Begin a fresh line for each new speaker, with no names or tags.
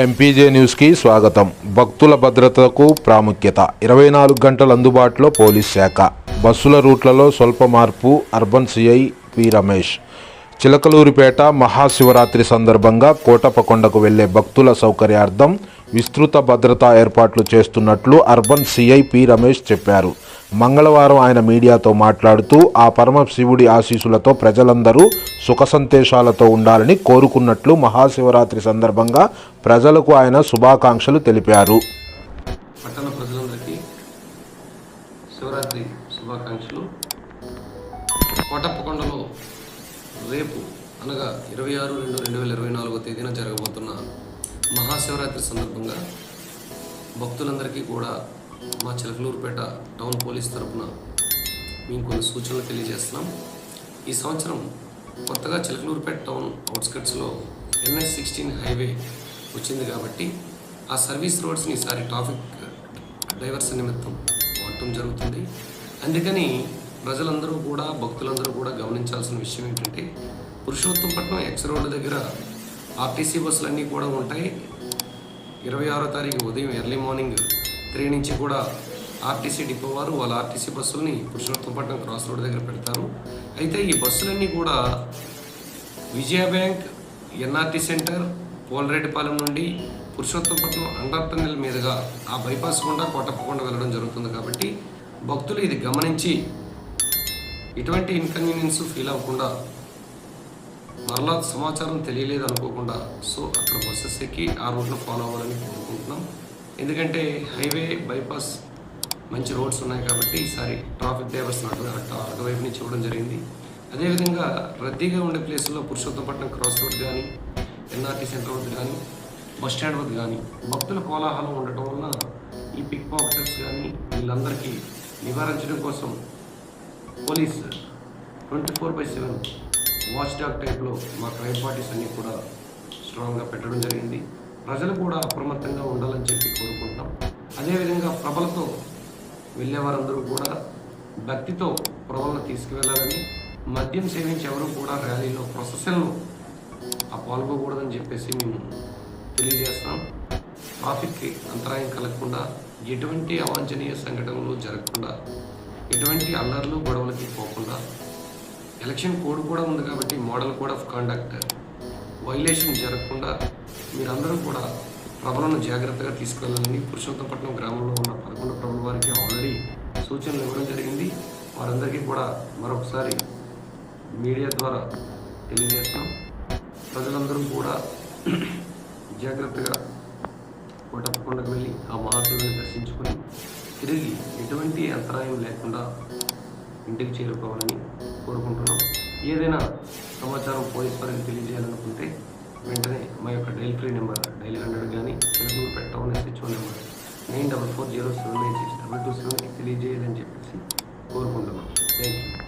MPJ న్యూస్కి స్వాగతం. భక్తుల భద్రతకు ప్రాముఖ్యత. ఇరవై నాలుగు గంటలు అందుబాటులో పోలీస్ శాఖ. బస్సుల రూట్లలో స్వల్ప మార్పు urban CI P Ramesh. Chilakaluripet Mahashivaratri సందర్భంగా కోటపకొండకు వెళ్ళే భక్తుల సౌకర్యార్థం విస్తృత భద్రతా ఏర్పాట్లు చేస్తున్నట్లు అర్బన్ సిఐ పి రమేష్ చెప్పారు. మంగళవారం ఆయన మీడియాతో మాట్లాడుతూ ఆ పరమ శివుడి ఆశీస్సులతో ప్రజలందరూ సుఖ సంతోషాలతో ఉండాలని కోరుకున్నట్లు మహాశివరాత్రి సందర్భంగా ప్రజలకు ఆయన శుభాకాంక్షలు తెలిపారు.
పట్టణ ప్రజలందరికీ శివరాత్రి శుభాకాంక్షలు. కోటప్పకొండలో రేపు అనగా ఇరవై ఆరు రెండు రెండు వేల ఇరవై నాలుగో తేదీన జరగబోతున్న మహాశివరాత్రి సందర్భంగా భక్తులందరికీ కూడా మా చిలకలూరుపేట టౌన్ పోలీస్ తరపున మేము కొన్ని సూచనలు తెలియజేస్తున్నాం. ఈ సంవత్సరం కొత్తగా చిలకలూరుపేట టౌన్ అవుట్స్కట్స్లో ఎన్ఎస్ సిక్స్టీన్ హైవే వచ్చింది కాబట్టి ఆ సర్వీస్ రోడ్స్ని ఈసారి ట్రాఫిక్ డైవర్స్ నిమిత్తం వాడటం జరుగుతుంది. అందుకని ప్రజలందరూ కూడా భక్తులందరూ కూడా గమనించాల్సిన విషయం ఏంటంటే పురుషోత్తంపట్నం ఎక్స్ రోడ్డు దగ్గర ఆర్టీసీ బస్సులన్నీ కూడా ఉంటాయి. ఇరవై ఆరో తారీఖు ఉదయం ఎర్లీ మార్నింగ్ త్రీ నుంచి కూడా ఆర్టీసీ డిపో వారు వాళ్ళ ఆర్టీసీ బస్సుల్ని పురుషోత్తపట్నం క్రాస్ రోడ్ దగ్గర పెడతారు. అయితే ఈ బస్సులన్నీ కూడా Vijaya bank NRT centre Polareddipalem నుండి పురుషోత్తపట్నం అండర్ టన్నెల్ మీదుగా ఆ బైపాస్ గుండా కొట్టప్పకుండా వెళ్ళడం జరుగుతుంది కాబట్టి భక్తులు ఇది గమనించి ఎటువంటి ఇన్కన్వీనియన్స్ ఫీల్ అవ్వకుండా మరలా సమాచారం తెలియలేదు అనుకోకుండా సో అక్కడ బస్సెస్ ఎక్కి ఆ రూట్ను ఫాలో అవ్వాలని కోరుకుంటున్నాం. ఎందుకంటే హైవే బైపాస్ మంచి రోడ్స్ ఉన్నాయి కాబట్టి ఈసారి ట్రాఫిక్ డ్రైవర్స్ అటు అటు అటువైపు నుంచి ఇవ్వడం జరిగింది. అదేవిధంగా రద్దీగా ఉండే ప్లేసుల్లో పురుషోత్తపట్నం క్రాస్ రోడ్ కానీ ఎన్ఆర్టీ సెంటర్ వద్ద కానీ బస్ స్టాండ్ వద్ద కానీ భక్తుల కోలాహలం ఉండటం వలన ఈ పిక్ పాకెటర్స్ కానీ వీళ్ళందరికీ నివారించడం కోసం police twenty four by seven watch dog టైప్లో మా క్రైమ్ పార్టీస్ అన్నీ కూడా స్ట్రాంగ్గా పెట్టడం జరిగింది. ప్రజలు కూడా అప్రమత్తంగా ఉండాలని చెప్పి కోరుకుంటాం అదేవిధంగా ప్రభలతో వెళ్ళేవారందరూ కూడా భక్తితో ప్రభలను తీసుకువెళ్ళాలని మద్యం సేవించి ఎవరు కూడా ర్యాలీలో ప్రొసెషన్లో ఆ పాల్గొకూడదని చెప్పేసి మేము తెలియజేస్తాం ట్రాఫిక్కి అంతరాయం కలగకుండా ఎటువంటి అవాంఛనీయ సంఘటనలు జరగకుండా ఎటువంటి అల్లర్లు గొడవలకి పోకుండా ఎలక్షన్ కోడ్ కూడా ఉంది కాబట్టి model code of conduct. Violation జరగకుండా మీరందరూ కూడా ప్రభలను జాగ్రత్తగా తీసుకెళ్ళాలని పురుషోత్తపట్నం గ్రామంలో ఉన్న పదకొండు ప్రభుల వారికి ఆల్రెడీ సూచనలు ఇవ్వడం జరిగింది. వారందరికీ కూడా మరొకసారి మీడియా ద్వారా తెలియజేస్తాం ప్రజలందరూ కూడా జాగ్రత్తగా కోటప్పకొండకు వెళ్ళి ఆ మహాశివుని దర్శించుకొని తిరిగి ఎటువంటి అంతరాయం లేకుండా ఇంటికి చేరుకోవాలని కోరుకుంటున్నాం ఏదైనా సమాచారం పోలీస్ వారికి తెలియజేయాలనుకుంటే వెంటనే మా యొక్క dial free number dial hundred కానీ Telugu పెట్టవని HO number nine double four zero seven nine six double two సెవెన్కి తెలియజేయాలని చెప్పేసి కోరుకుంటున్నాం థ్యాంక్ యూ